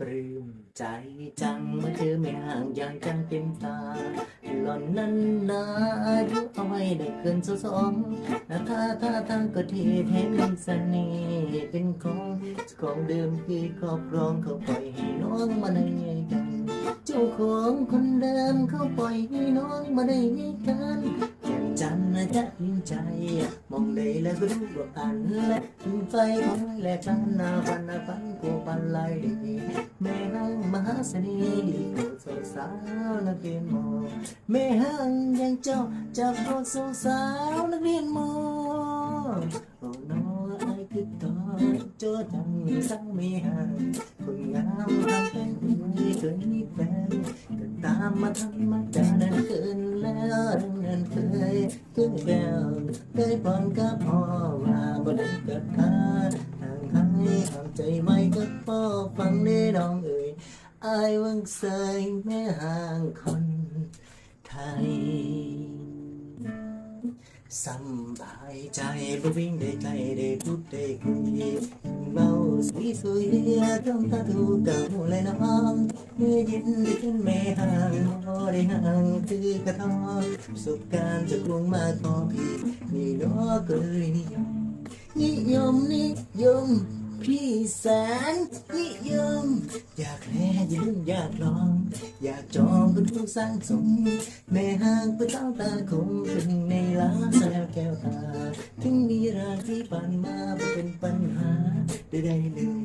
ปลื้มใจจังเมื่อเธอไม่ห่างอย่างจังเต็มตาหล่อนนั้นนาอายุเอาไว้ได้เกินสสองหน้าท่าท่าทางก็เท่แถมมีเสน่ห์เป็นของของเดิมที่ครอบครองเขาปล่อยให้น้องมาได้กัน เจ้าของคนเดิมเขาปล่อยให้น้องมาได้กันแจ่มจันทร์นะจะยินใจ มองเลยแล้วก็รู้ว่าอันและไฟของและฉันนาฟันนาฟันกูปันลายดี แม่ห้างมหาเสน่ห์ดีโปรดสาวสาวนักเรียนมอแม่ห้างยังเจ้าจะโปรดสาวสาวนักเรียนมอโอ้น้อไอ้คือตอเจอจังสังไม่ห่างคนงามทำเป็นที่เคยมีแฟนก็ตามมาทำมาจาดันเกินแล้วนั้นเคยเคยแววเคยปอนกับพ่อว่าบ่ได้กิดทางห่างหายทำใจไว้กั บพ่อฟังได้น้องเอ่ยอายวังใส่แม่ห่างคนไทยสำบายใจบ่วิ่งได้ไกลได้พูดได้คุยเมาสีสวยทำตาถูกเก่าเลยน้องเมื่อยินได้ขึ้นแม่ห่างบ่ได้ห่างคือกระทอประสบการณ์จะกรุงมาขอพี่นี่น้อก็เลยนิยมนิยมนิยม พี่แสนนิยม อยากแลอยากอยากลอง อยากจองเป็นผู้สร้างสมแม่ห่างเป็นเต้าตาคงเป็นในล้าแซวแก้วตา ถึงมีราที่ผ่านมาบ่เป็นปัญหาใดๆเลย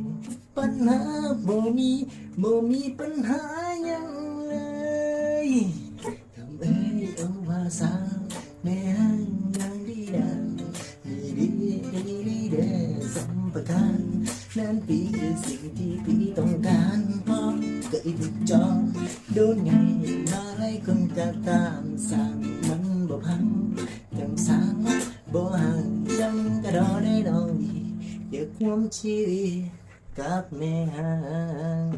ปัญหาบ่มีบ่มีปัญหายังเลยทำเอ้ยเอาว่าสาวแม่ห่างยังดีดังดีดีดีดีเดสัมปทาน นั้นปีคือสิ่งที่พี่ต้องการเพราะเกิดถูกจองโดนไงมาให้คนจะตามสั่งมันบ่พังจังสั่งบ่ห่างยังกระดอได้ดองดีอยากความชีวิตกับแม่ห่าง